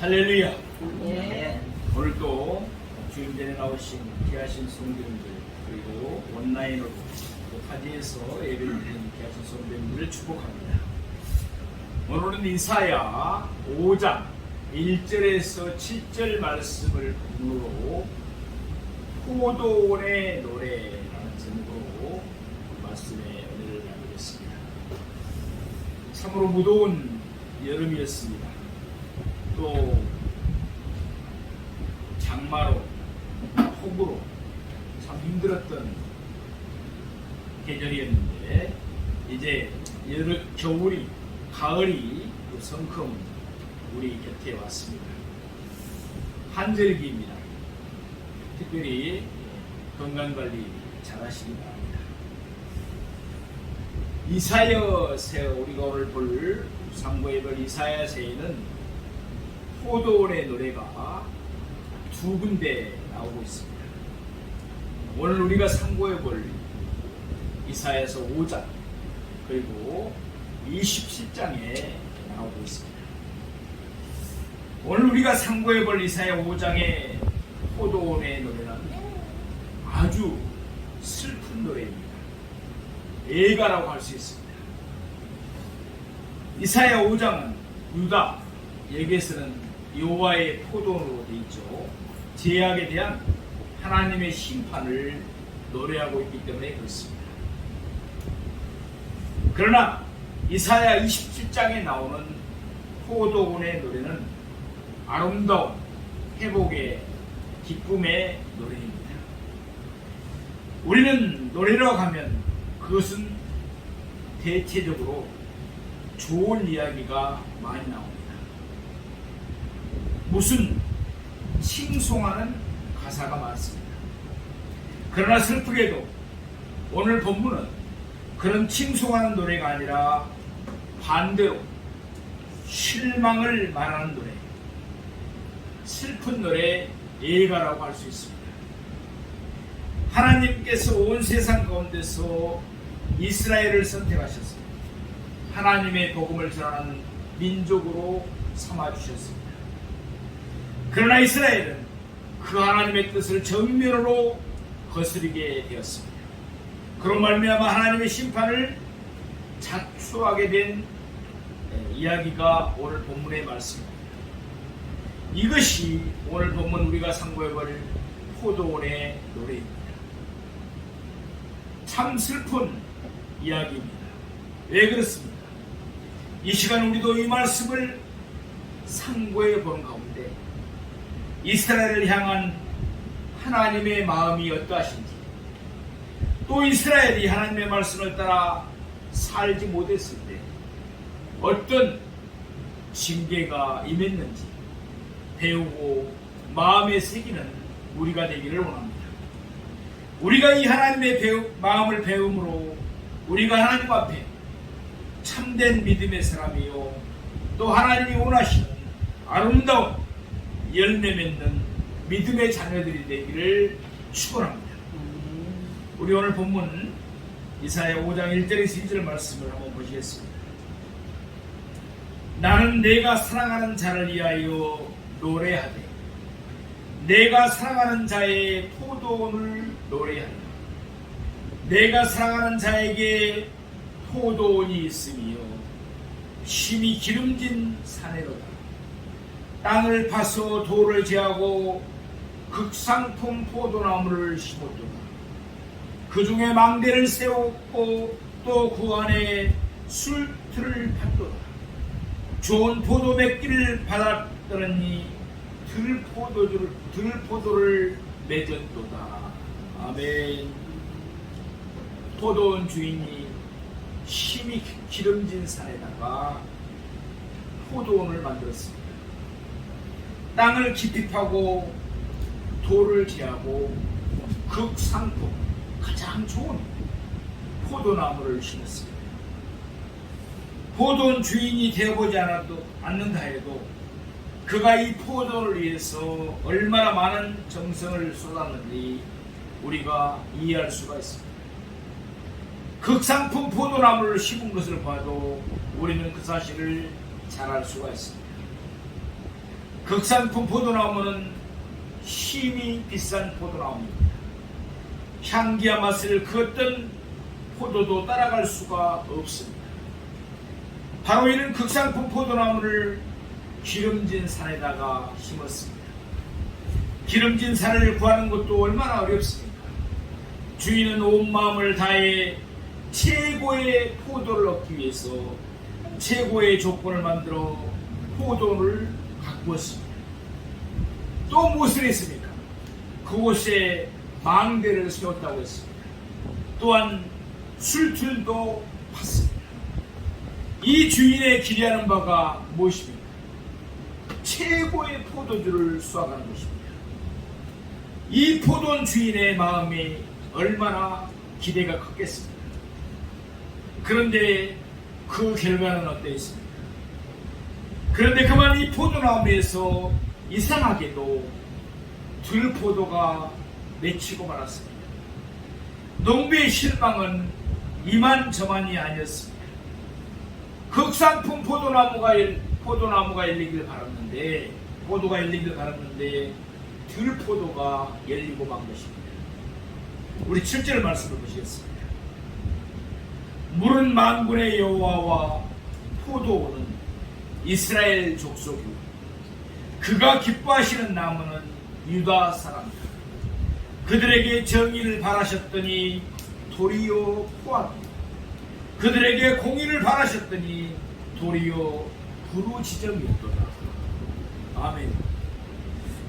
할렐루야. 예. 오늘도 주임전에 나오신 귀하신 성도님들 그리고 온라인으로 또 타지에서 예배를 드리는 귀하신 성도님들을 축복합니다. 오늘은 이사야 5장 1절에서 7절 말씀을 본으로 포도원의 노래라는 제목으로 말씀의 은혜를 나누겠습니다. 참으로 무더운 여름이었습니다. 또 장마로 폭우로 참 힘들었던 계절이었는데 이제 여름, 겨울이 가을이 또 성큼 우리 곁에 왔습니다. 한절기입니다. 특별히 건강관리 잘 하시기 바랍니다. 이사야세 우리가 오늘 볼 상고에 볼 이사야세에는 포도원의 노래가 두 군데 나오고 있습니다. 오늘 우리가 상고해 볼 이사야서 5장 그리고 27장에 나오고 있습니다. 오늘 우리가 상고해 볼 이사야 5장의 포도원의 노래는 아주 슬픈 노래입니다. 애가라고 할 수 있습니다. 이사야 5장은 유다 여기에서는 여호와의 포도원으로 되어 있죠. 제약에 대한 하나님의 심판을 노래하고 있기 때문에 그렇습니다. 그러나 이사야 27장에 나오는 포도원의 노래는 아름다운 회복의 기쁨의 노래입니다. 우리는 노래라고 하면 그것은 대체적으로 좋은 이야기가 많이 나옵니다. 무슨 칭송하는 가사가 많습니다. 그러나 슬프게도 오늘 본문은 그런 칭송하는 노래가 아니라 반대로 실망을 말하는 노래, 슬픈 노래, 예가라고 할 수 있습니다. 하나님께서 온 세상 가운데서 이스라엘을 선택하셨습니다. 하나님의 복음을 전하는 민족으로 삼아 주셨습니다. 그러나 이스라엘은 그 하나님의 뜻을 정면으로 거스르게 되었습니다. 그런 말미암아 하나님의 심판을 자초하게 된 이야기가 오늘 본문의 말씀입니다. 이것이 오늘 본문 우리가 상고해볼 포도원의 노래입니다. 참 슬픈 이야기입니다. 왜 그렇습니까? 이 시간 우리도 이 말씀을 상고해 보는 가운데 이스라엘을 향한 하나님의 마음이 어떠하신지 또 이스라엘이 하나님의 말씀을 따라 살지 못했을 때 어떤 징계가 임했는지 배우고 마음에 새기는 우리가 되기를 원합니다. 우리가 이 하나님의 배우, 마음을 배움으로 우리가 하나님 앞에 참된 믿음의 사람이요 또 하나님이 원하시는 아름다운 열매 맺는 믿음의 자녀들이 되기를 축원합니다. 우리 오늘 본문 이사야 5장 1절에서 2절 말씀을 한번 보시겠습니다. 나는 내가 사랑하는 자를 위하여 노래하되 내가 사랑하는 자의 포도원을 노래하라. 내가 사랑하는 자에게 포도원이 있으며 심히 기름진 산에로다. 땅을 파서 돌을 제하고 극상품 포도나무를 심었도다. 그 중에 망대를 세웠고 또 그 안에 술틀을 팠도다. 좋은 포도 몇 끼를 받았더니 들포도를 들포도를 맺었도다. 아멘. 포도원 주인이 심히 기름진 산에다가 포도원을 만들었습니다. 땅을 깊이 파고 돌을 제하고 극상품 가장 좋은 포도나무를 심었습니다. 포도원 주인이 되어보지 않아도 않는다 해도 그가 이 포도를 위해서 얼마나 많은 정성을 쏟았는지 우리가 이해할 수가 있습니다. 극상품 포도나무를 심은 것을 봐도 우리는 그 사실을 잘 알 수가 있습니다. 극산품 포도나무는 힘이 비싼 포도나무입니다. 향기와 맛을 그 어떤 포도도 따라갈 수가 없습니다. 바로 이는 극상품 포도나무를 기름진 산에다가 심었습니다. 기름진 산을 구하는 것도 얼마나 어렵습니까? 주인은 온 마음을 다해 최고의 포도를 얻기 위해서 최고의 조건을 만들어 포도를 가꾸었습니다. 또 무엇을 했습니까? 그곳에 망대를 세웠다고 했습니다. 또한 술틀도 팠습니다. 이 주인의 기대하는 바가 무엇입니까? 최고의 포도주를 수확하는 것입니다. 이 포도원 주인의 마음이 얼마나 기대가 컸겠습니까? 그런데 그 결과는 어떠했습니까? 그런데 그만 이 포도나무에서 이상하게도 들포도가 맺히고 말았습니다. 농부의 실망은 이만저만이 아니었습니다. 극상품 포도나무가 열- 포도나무가 열리길 바랐는데 포도가 열리길 바랐는데 들포도가 열리고 만 것입니다. 우리 7절 말씀을 보시겠습니다. 물은 만군의 여호와와 포도원은 이스라엘 족속이고 그가 기뻐하시는 나무는 유다 사람이다. 그들에게 정의를 바라셨더니 도리어 포함. 그들에게 공의를 바라셨더니 도리어 부르지점이었도다. 아멘.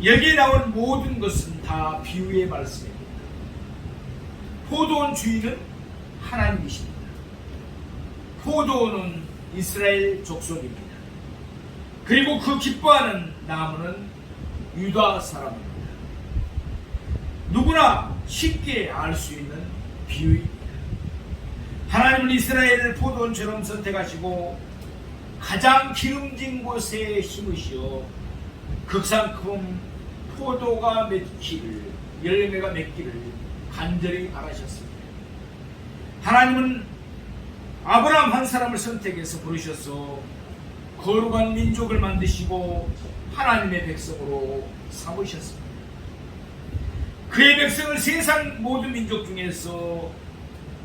여기에 나온 모든 것은 다 비유의 말씀입니다. 포도원 주인은 하나님이십니다. 포도원은 이스라엘 족속입니다. 그리고 그 기뻐하는 나무는 유다 사람입니다. 누구나 쉽게 알 수 있는 비유입니다. 하나님은 이스라엘을 포도원처럼 선택하시고 가장 기름진 곳에 심으시어 극상품 포도가 맺기를 열매가 맺기를 간절히 바라셨습니다. 하나님은 아브라함 한 사람을 선택해서 부르셔서 거룩한 민족을 만드시고 하나님의 백성으로 삼으셨습니다. 그의 백성을 세상 모든 민족 중에서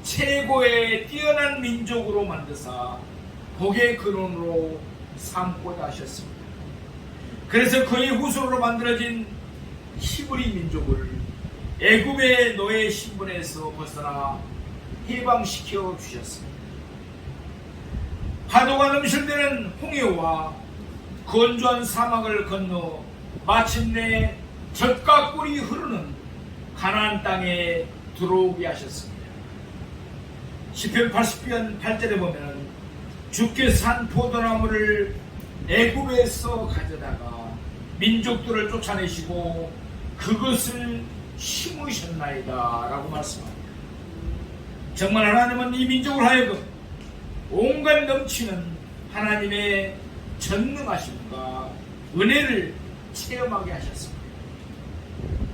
최고의 뛰어난 민족으로 만드사 복의 근원으로 삼고자 하셨습니다. 그래서 그의 후손으로 만들어진 히브리 민족을 애굽의 노예 신분에서 벗어나 해방시켜 주셨습니다. 파도가 넘실대는 홍해와 건조한 사막을 건너 마침내 젖과 꿀이 흐르는 가나안 땅에 들어오게 하셨습니다. 시편 80편 8절에 보면 주께서 산 포도나무를 애굽에서 가져다가 민족들을 쫓아내시고 그것을 심으셨나이다 라고 말씀합니다. 정말 하나님은 이 민족을 하여금 온갖 넘치는 하나님의 전능하심과 은혜를 체험하게 하셨습니다.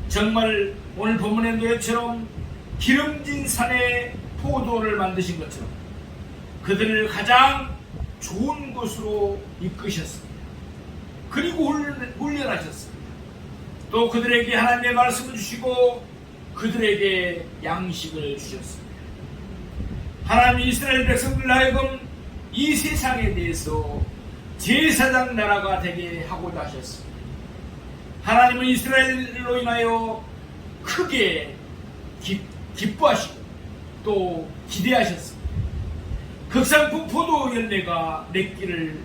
정말 오늘 본문의 노예처럼 기름진 산에 포도를 만드신 것처럼 그들을 가장 좋은 곳으로 이끄셨습니다. 그리고 훈련- 훈련하셨습니다. 또 그들에게 하나님의 말씀을 주시고 그들에게 양식을 주셨습니다. 하나님 이스라엘 백성들 하여금 이 세상에 대해서 제사장 나라가 되게 하고자 하셨습니다. 하나님은 이스라엘로 인하여 크게 기, 기뻐하시고 또 기대하셨습니다. 극상품 포도 열매가 맺기를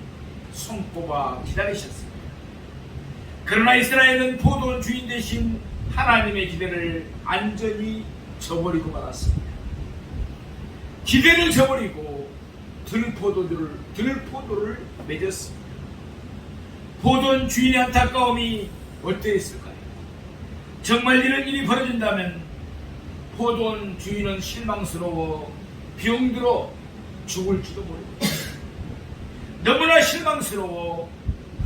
손꼽아 기다리셨습니다. 그러나 이스라엘은 포도 주인 대신 하나님의 기대를 안전히 저버리고 말았습니다. 기대를 저버리고 들포도를 들포도를 맺었습니다. 포도원 주인의 안타까움이 어떠했을까요? 정말 이런 일이 벌어진다면 포도원 주인은 실망스러워 병들어 죽을지도 모릅니다. 너무나 실망스러워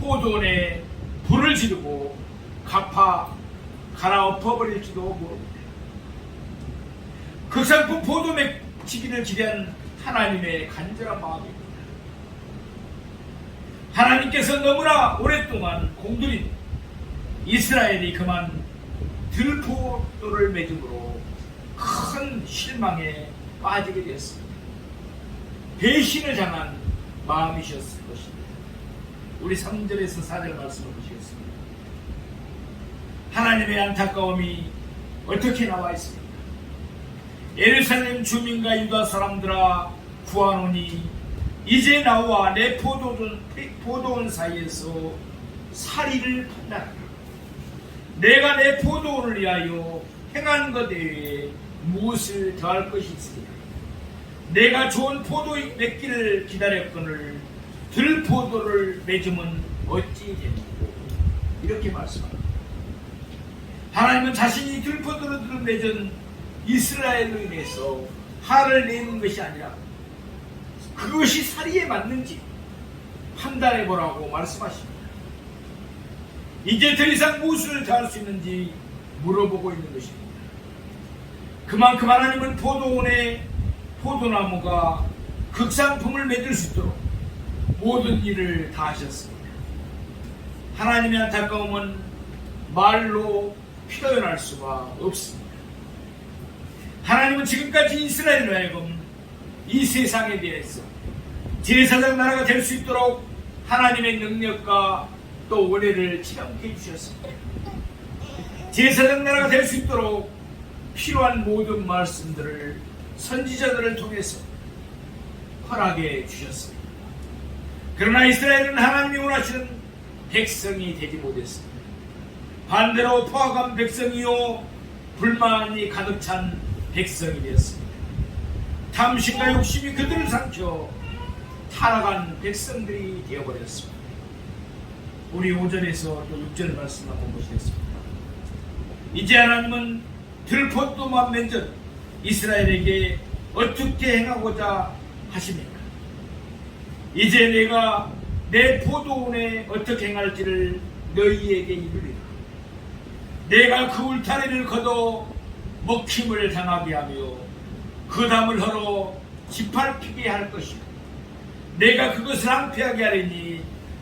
포도원에 불을 지르고 갚아 갈아엎어버릴지도 모릅니다. 극상품 포도 맺히기를 기대한 하나님의 간절한 마음입니다. 하나님께서 너무나 오랫동안 공들인 이스라엘이 그만 들포도를 맺음으로 큰 실망에 빠지게 되었습니다. 배신을 당한 마음이셨을 것입니다. 우리 3절에서 4절 말씀을 보시겠습니다. 하나님의 안타까움이 어떻게 나와 있습니까? 예루살렘 주민과 유다 사람들아 구하노니 이제 나와 내 포도원, 포도원 사이에서 사리를 판단하라. 내가 내 포도원을 위하여 행한 것 외에 무엇을 더할 것이 있으리까? 내가 좋은 포도 맺기를 기다렸거늘 들포도를 맺으면 어찌 되는고 이렇게 말씀합니다. 하나님은 자신이 들포도를 맺은 이스라엘로 인해서 화를 내는 것이 아니라 그것이 사리에 맞는지 판단해 보라고 말씀하십니다. 이제 더 이상 무엇을 더할수 있는지 물어보고 있는 것입니다. 그만큼 하나님은 포도원에 포도나무가 극상품을 맺을 수 있도록 모든 일을 다 하셨습니다. 하나님의 안타까움은 말로 표현할 수가 없습니다. 하나님은 지금까지 이스라엘로 하여금 이 세상에 대해서 제사장 나라가 될 수 있도록 하나님의 능력과 또 원해를 지lam케 해주셨습니다. 제사장 나라가 될 수 있도록 필요한 모든 말씀들을 선지자들을 통해서 허락해 주셨습니다. 그러나 이스라엘은 하나님이 원하시는 백성이 되지 못했습니다. 반대로 포악한 백성이요 불만이 가득 찬 백성이 되었습니다. 탐심과 욕심이 그들을 삼켜 타락한 백성들이 되어버렸습니다. 우리 5절에서 또 6절 말씀 한번 보시겠습니다. 이제 하나님은 들포도만 맺은 이스라엘에게 어떻게 행하고자 하십니까? 이제 내가 내 포도원에 어떻게 행할지를 너희에게 이르리라. 내가 그 울타리를 걷어 먹힘을 당하게 하며 그 담을 헐어 짓밟히게 할 것이고 내가 그것을 항폐하게 하리니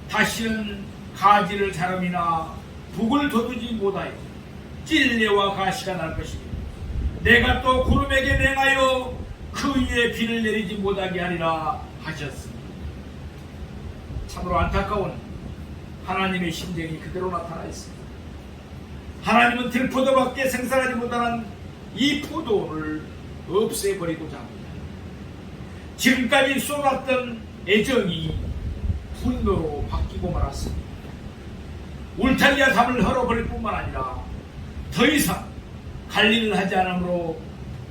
다시는 가지를 자름이나 북을 돋우지 못하여 찔레와 가시가 날 것이며 내가 또 구름에게 맹하여 그 위에 비를 내리지 못하게 하리라 하셨습니다. 참으로 안타까운 하나님의 심정이 그대로 나타나 있습니다. 하나님은 들포도밖에 생산하지 못하는 이 포도를 없애버리고자 합니다. 지금까지 쏟았던 애정이 분노로 바뀌고 말았습니다. 울타리와 담을 헐어버릴 뿐만 아니라 더 이상 관리를 하지 않으므로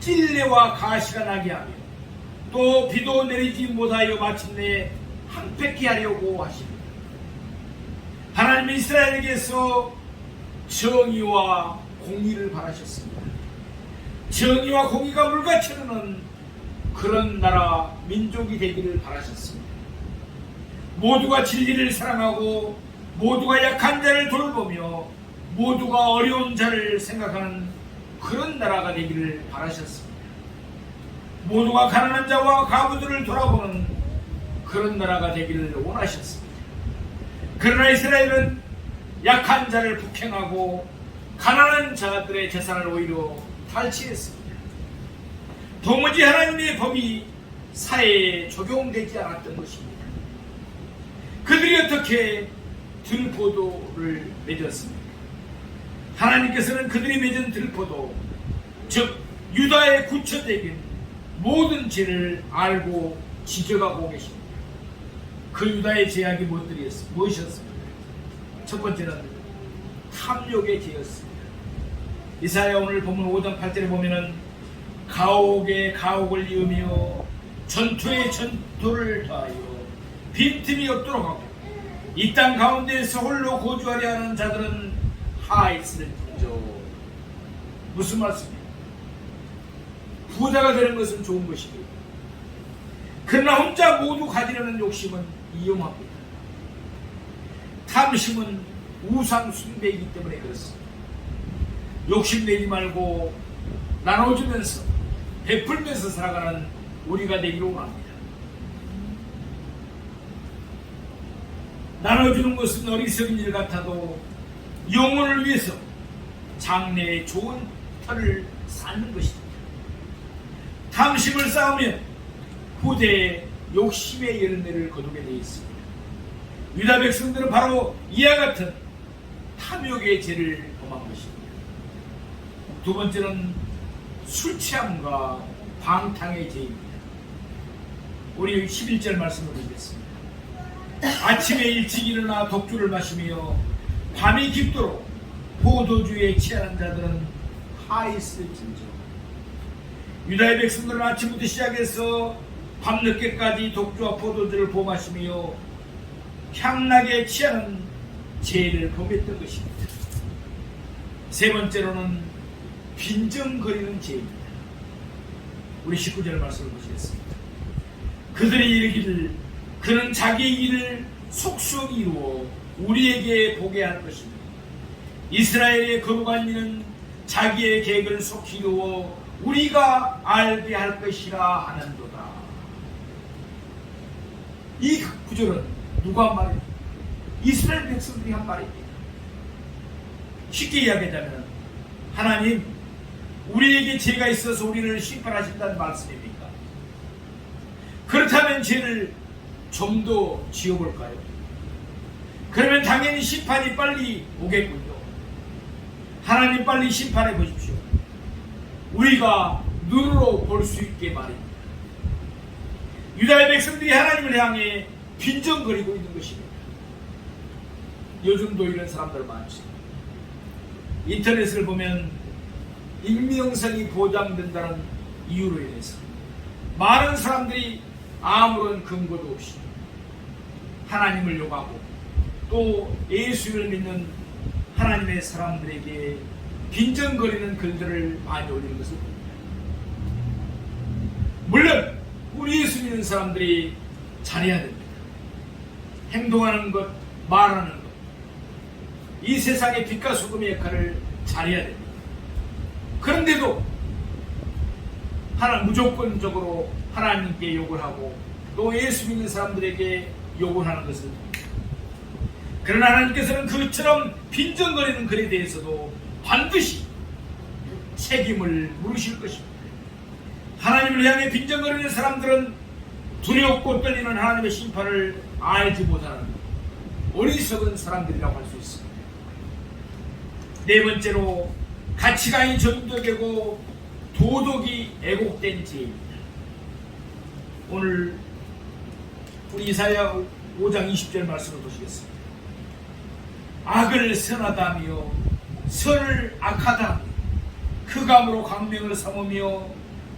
찔레와 가시가 나게 하며 또 비도 내리지 못하여 마침내 항폐케 하려고 하십니다. 하나님 이스라엘에게서 정의와 공의를 바라셨습니다. 정의와 공의가 물같이 흐르는 그런 나라 민족이 되기를 바라셨습니다. 모두가 진리를 사랑하고 모두가 약한 자를 돌보며 모두가 어려운 자를 생각하는 그런 나라가 되기를 바라셨습니다. 모두가 가난한 자와 가부들을 돌아보는 그런 나라가 되기를 원하셨습니다. 그러나 이스라엘은 약한 자를 북행하고 가난한 자들의 재산을 오히려 탈취했습니다. 도무지 하나님의 법이 사회에 적용되지 않았던 것입니다. 그들이 어떻게 들포도를 맺었습니까? 하나님께서는 그들이 맺은 들포도, 즉 유다의 구처되긴 모든 죄를 알고 지켜가고 계십니다. 그 유다의 죄악이 무엇이었습니까? 첫 번째는 탐욕의 죄였습니다. 이사야 오늘 보면 5장 8절에 보면은 가옥에 가옥을 이으며 전투에 전투를 더하여 빈틈이 없도록 하고 이 땅 가운데에서 홀로 거주하려 하는 자들은 하 있을진저 무슨 말씀이에요? 부자가 되는 것은 좋은 것이고 그러나 혼자 모두 가지려는 욕심은 위험합니다. 탐심은 우상 숭배이기 때문에 그렇습니다. 욕심내지 말고 나눠주면서 베풀면서 살아가는 우리가 되기로 원합니다. 나눠주는 것은 어리석은 일 같아도 영혼을 위해서 장래에 좋은 터를 쌓는 것입니다. 탐심을 쌓으면 후대에 욕심의 열매를 거두게 되어 있습니다. 유다 백성들은 바로 이와 같은 탐욕의 죄를 범한 것입니다. 두 번째는 술 취함과 방탕의 죄입니다. 우리 11절 말씀을 보겠습니다. 아침에 일찍 일어나 독주를 마시며 밤이 깊도록 포도주에 취하는 자들은 하이스진저 유다의 백성들은 아침부터 시작해서 밤늦게까지 독주와 포도주를 보마시며 향락에 취하는 죄를 범했던 것입니다. 세 번째로는 빈정거리는 죄입니다. 우리 19절 말씀을 보시겠습니다. 그들이 이르기를 그는 자기의 일을 속속 이루어 우리에게 보게 할 것입니다. 이스라엘의 거룩한 이는 자기의 계획을 속 이루어 우리가 알게 할 것이라 하는도다. 이 구절은 누가 한 말입니까? 이스라엘 백성들이 한 말입니다. 쉽게 이야기하자면 하나님 우리에게 죄가 있어서 우리를 심판하신다는 말씀입니까? 그렇다면 죄를 좀 더 지어볼까요? 그러면 당연히 심판이 빨리 오겠군요. 하나님 빨리 심판해 보십시오. 우리가 눈으로 볼 수 있게 말입니다. 유다의 백성들이 하나님을 향해 빈정거리고 있는 것입니다. 요즘도 이런 사람들 많죠. 인터넷을 보면 익명성이 보장된다는 이유로 인해서 많은 사람들이 아무런 근거도 없이 하나님을 욕하고 또 예수를 믿는 하나님의 사람들에게 빈정거리는 글들을 많이 올리는 것을 봅니다. 물론 우리 예수 믿는 사람들이 잘해야 됩니다. 행동하는 것, 말하는 것, 이 세상의 빛과 소금의 역할을 잘해야 됩니다. 그런데도 하나 무조건적으로 하나님께 욕을 하고 또 예수 믿는 사람들에게 욕을 하는 것을. 그러나 하나님께서는 그처럼 빈정거리는 글에 대해서도 반드시 책임을 물으실 것입니다. 하나님을 향해 빈정거리는 사람들은 두렵고 떨리는 하나님의 심판을 알지 못하는 어리석은 사람들이라고 할 수 있습니다. 네 번째로 가치관이 전도되고 도덕이 애곡된 죄입니다. 오늘 우리 이사야 5장 20절 말씀을 보시겠습니다. 악을 선하다며 선을 악하다 흑암으로 강명을 삼으며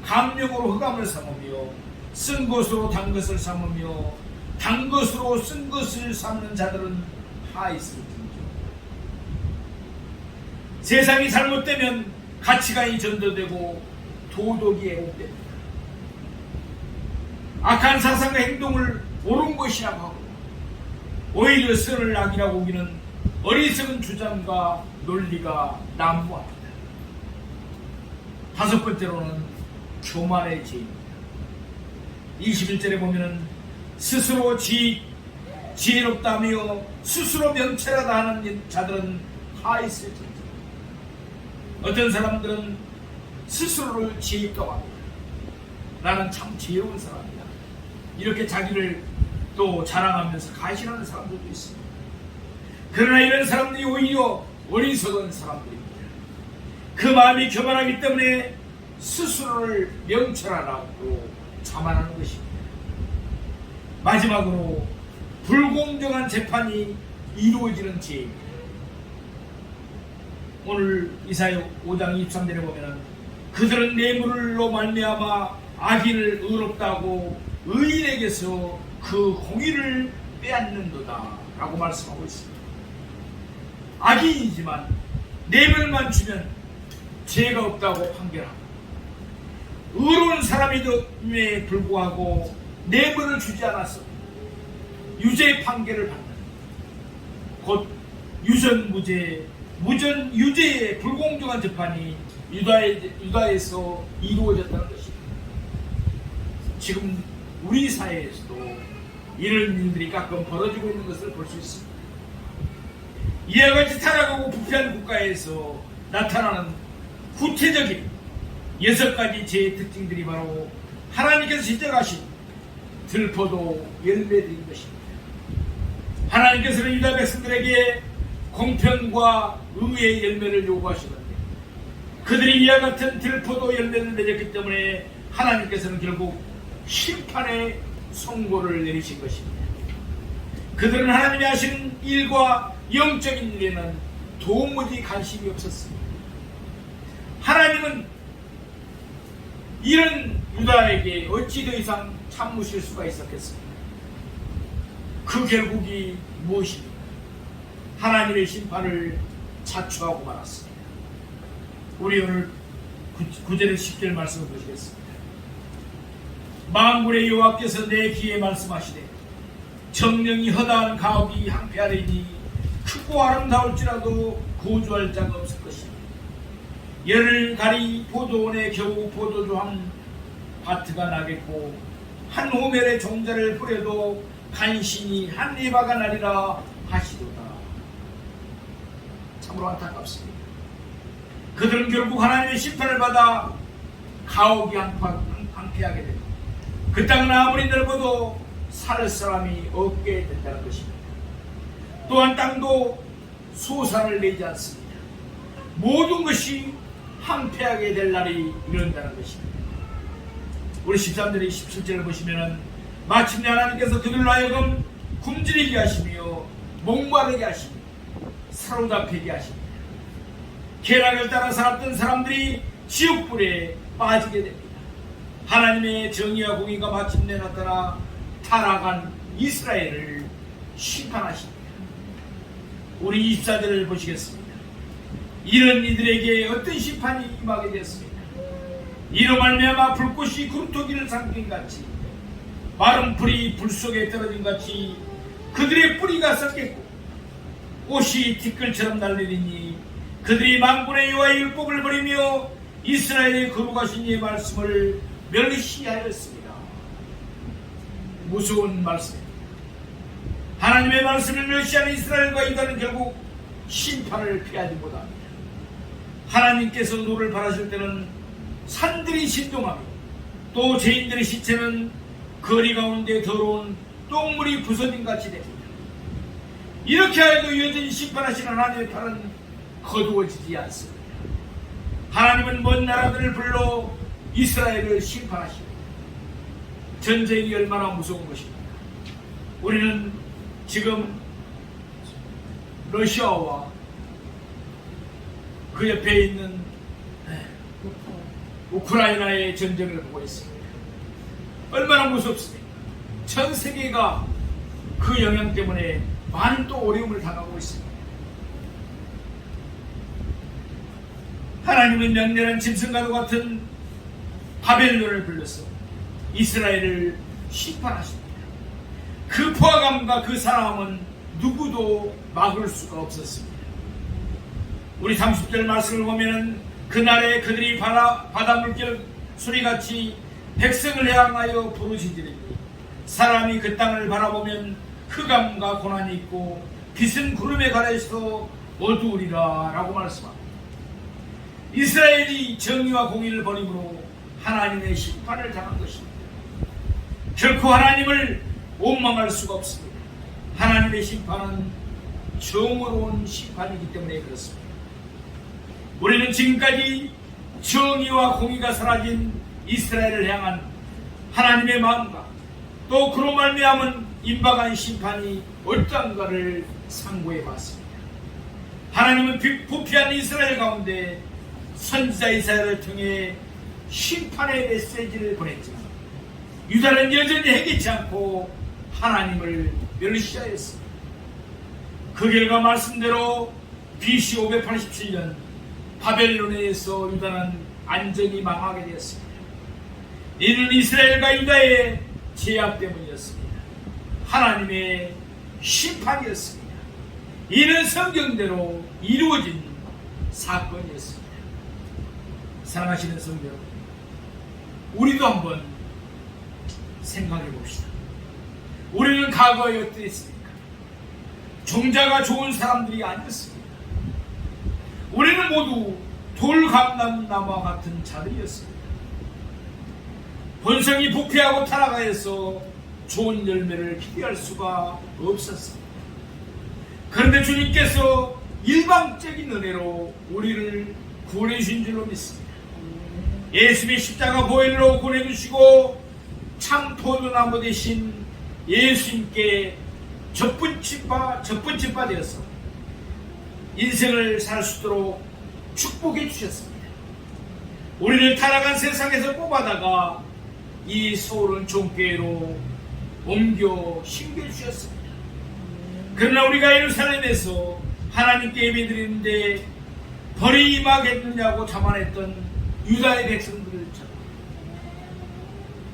강명으로 흑암을 삼으며 쓴 것으로 단 것을 삼으며 단 것으로 쓴 것을 삼는 자들은 하있을진저 세상이 잘못되면 가치관이 전도되고 도덕이 애곡됩니다. 악한 사상과 행동을 옳은 것이라고 하고 오히려 선을 악이라고 우기는 어리석은 주장과 논리가 난무합니다. 다섯 번째로는 교만의 죄입니다. 21절에 보면은 스스로 지, 지혜롭다며 스스로 명철하다 하는 자들은 텐데 어떤 사람들은 스스로를 지혜 있다고 합니다. 나는 참 지혜로운 사람이다. 이렇게 자기를 또 자랑하면서 가시하는 사람들도 있습니다. 그러나 이런 사람들이 오히려 어리석은 사람들입니다. 그 마음이 교만하기 때문에 스스로를 명철하라고 자만하는 것입니다. 마지막으로 불공정한 재판이 이루어지는 죄입니다. 오늘 이사야 5장 23절에 보면 그들은 뇌물로 말미암아 악인을 의롭다고 의인에게서 그 공의를 빼앗는도다 라고 말씀하고 있습니다. 악인이지만 뇌물만 주면 죄가 없다고 판결하고 의로운 사람임에 불구하고 뇌물을 주지 않았어 유죄 판결을 받는 곧 유전무죄 무전 유죄의 불공정한 재판이 유다에, 유다에서 이루어졌다는 것입니다. 지금 우리 사회에서도 이런 일들이 가끔 벌어지고 있는 것을 볼 수 있습니다. 이와 같이 타락하고 부패한 국가에서 나타나는 구체적인 여섯 가지 제 특징들이 바로 하나님께서 지적하신 들포도 열매들인 것입니다. 하나님께서는 유다 백성들에게 공평과 의의 열매를 요구하시는데 그들이 이와 같은 들포도 열매를 맺었기 때문에 하나님께서는 결국 심판의 선고를 내리신 것입니다. 그들은 하나님이 하신 일과 영적인 일에는 도무지 관심이 없었습니다. 하나님은 이런 유다에게 어찌 더 이상 참으실 수가 있었겠습니까? 그 결국이 무엇입니까? 하나님의 심판을 자초하고 말았습니다. 우리 오늘 9절의 10절 말씀을 보시겠습니다. 만군의 여호와께서 내 귀에 말씀하시되 정령이 허다한 가옥이 항폐하리니 크고 아름다울지라도 거주할 자가 없을 것이니 열을 가리 포도원에 겨우 포도주 한 바트가 나겠고 한 호멜의 종자를 뿌려도 간신히 한 리바가 나리라 하시도다 참으로 안타깝습니다 그들은 결국 하나님의 심판을 받아 가옥이 항폐하게 됩니다 그 땅은 아무리 넓어도 살 사람이 없게 된다는 것입니다. 또한 땅도 소산을 내지 않습니다. 모든 것이 항폐하게 될 날이 이른다는 것입니다. 우리 13절의 17절을 보시면은 마침내 하나님께서 그들로 하여금 굶주리게 하시며 목마르게 하시며 사로잡히게 하십니다. 계략을 따라 살았던 사람들이 지옥불에 빠지게 됩니다. 하나님의 정의와 공의가 마침내 나타나 타락한 이스라엘을 심판하십니다. 우리 24절을 보시겠습니다. 이런 이들에게 어떤 심판이 임하게 되었습니까? 이로 말미암아 불꽃이 구름토기를 삼킨 같이 마른 풀이 불 속에 떨어진 같이 그들의 뿌리가 썩겠고 꽃이 티끌처럼 날리리니 그들이 만군의 여호와의 율법을 버리며 이스라엘의 거룩하신 이의 말씀을 멸시 하였습니다. 무서운 말씀입니다. 하나님의 말씀을 멸시하는 이스라엘과 유다는 결국 심판을 피하지 못합니다. 하나님께서 노를 바라실 때는 산들이 신동하며 또 죄인들의 시체는 거리 가운데 더러운 똥물이 부서진 같이 됩니다. 이렇게 하여도 여전히 심판하시는 하나님의 팔은 거두어지지 않습니다. 하나님은 먼 나라들을 불러 이스라엘을 심판하십니다. 전쟁이 얼마나 무서운 것입니까? 우리는 지금 러시아와 그 옆에 있는 우크라이나의 전쟁을 보고 있습니다. 얼마나 무섭습니까? 전 세계가 그 영향 때문에 많은 또 어려움을 당하고 있습니다. 하나님은 명렬한 짐승과도 같은 바벨론을 불러서 이스라엘을 심판하십니다. 그 포화감과 그 사랑은 누구도 막을 수가 없었습니다. 우리 30절 말씀을 보면은 그날에 그들이 바다, 바다 물결 소리같이 백성을 향하여 부르짖으리니 사람이 그 땅을 바라보면 흑암과 고난이 있고 빛은 구름에 가려서 어두우리라 라고 말씀합니다. 이스라엘이 정의와 공의를 버림으로 하나님의 심판을 당한 것입니다. 결코 하나님을 원망할 수가 없습니다. 하나님의 심판은 정의로운 심판이기 때문에 그렇습니다. 우리는 지금까지 정의와 공의가 사라진 이스라엘을 향한 하나님의 마음과 또 그로 말미암은 임박한 심판이 어떤가를 상고해 봤습니다. 하나님은 비- 부패한 이스라엘 가운데 선지자 이사야를 통해 심판의 메시지를 보냈지만 유다는 여전히 해기치 않고 하나님을 멸시하였습니다. 그 결과 말씀대로 BC 587년 바벨론에서 유다는 안전히 망하게 되었습니다. 이는 이스라엘과 유다의 제약 때문이었습니다. 하나님의 심판이었습니다. 이는 성경대로 이루어진 사건이었습니다. 사랑하시는 성도 우리도 한번 생각해 봅시다. 우리는 과거에 어떠했습니까? 종자가 좋은 사람들이 아니었습니다. 우리는 모두 돌감람나무와 같은 자들이었습니다. 본성이 부패하고 타락하여서 좋은 열매를 기대할 수가 없었습니다. 그런데 주님께서 일방적인 은혜로 우리를 구원해 주신 줄로 믿습니다. 예수님의 십자가 보혈로 구원해 주시고 참 포도나무 대신 예수님께 접붙임바 접붙임바 되어서 인생을 살 수 있도록 축복해 주셨습니다. 우리를 타락한 세상에서 뽑아다가 이 서울은 종교회로 옮겨 심겨 주셨습니다. 그러나 우리가 예루살렘에서 하나님께 예배드리는데 벌이 임하겠느냐고 자만했던 유다의 백성들처럼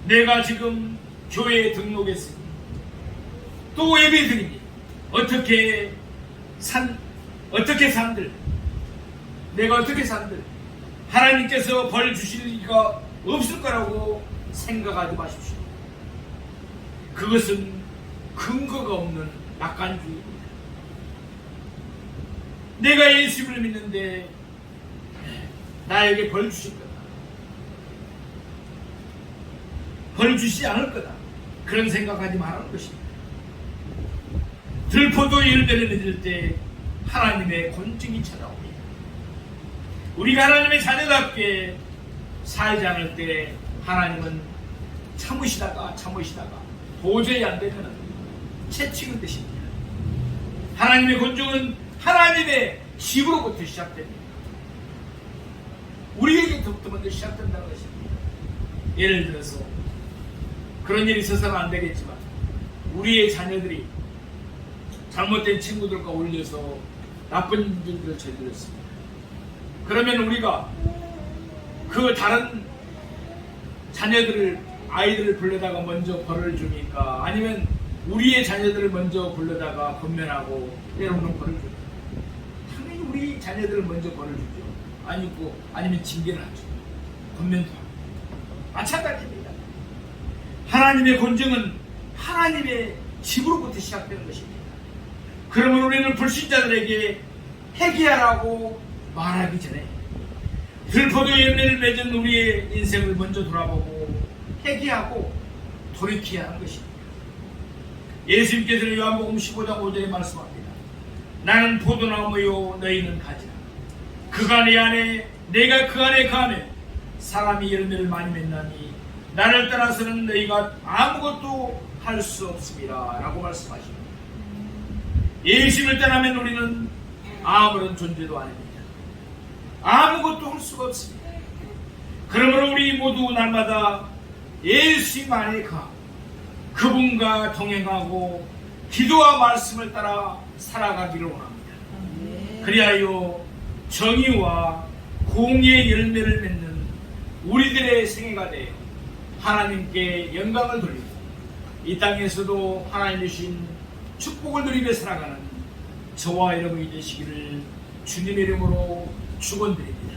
내가 지금 교회에 등록했으니 또 예배드리니 어떻게 산 어떻게 산들 내가 어떻게 산들 하나님께서 벌 주실 리가 없을 거라고 생각하지 마십시오. 그것은 근거가 없는 낙관주의입니다. 내가 예수를 믿는데 나에게 벌 주실 거다. 벌 주시지 않을 거다. 그런 생각하지 말라는 것입니다. 들포도 열매를 맺을 때 하나님의 곤증이 찾아옵니다. 우리가 하나님의 자녀답게 살지 않을 때 하나님은 참으시다가 참으시다가 도저히 안 되면 채찍을 드십니다. 하나님의 곤증은 하나님의 집으로부터 시작됩니다. 우리에게부터 시작된다는 것입니다. 예를 들어서 그런 일이 있어서는 안 되겠지만 우리의 자녀들이 잘못된 친구들과 어울려서 나쁜 일들을 저질렀습니다. 그러면 우리가 그 다른 자녀들을 아이들을 불러다가 먼저 벌을 주니까 아니면 우리의 자녀들을 먼저 불러다가 권면하고 때로는 벌을 줍니다. 당연히 우리 자녀들을 먼저 벌을 주죠. 아니고 아니면 징계를 하죠. 권면도 하고 마찬가지입니다. 하나님의 권정은 하나님의 집으로부터 시작되는 것입니다. 그러면 우리는 불신자들에게 회개하라고 말하기 전에 들포도 열매를 맺은 우리의 인생을 먼저 돌아보고 회개하고 돌이켜야 하는 것입니다. 예수님께서는 요한복음 15장 5절에 말씀합니다. 나는 포도나무요 너희는 가지라. 그가 내 안에 내가 그 안에 가면 사람이 열매를 많이 맺나니 나를 따라서는 너희가 아무것도 할 수 없습니다. 라고 말씀하십니다. 예수님을 떠나면 우리는 아무런 존재도 아닙니다. 아무것도 할 수가 없습니다. 그러므로 우리 모두 날마다 예수님 안에 가 그분과 동행하고 기도와 말씀을 따라 살아가기를 원합니다. 그리하여 정의와 공의 열매를 맺는 우리들의 생애가 되어 하나님께 영광을 돌리고 이 땅에서도 하나님 주신 축복을 누리며 살아가는 저와 여러분이 되시기를 주님의 이름으로 축원드립니다.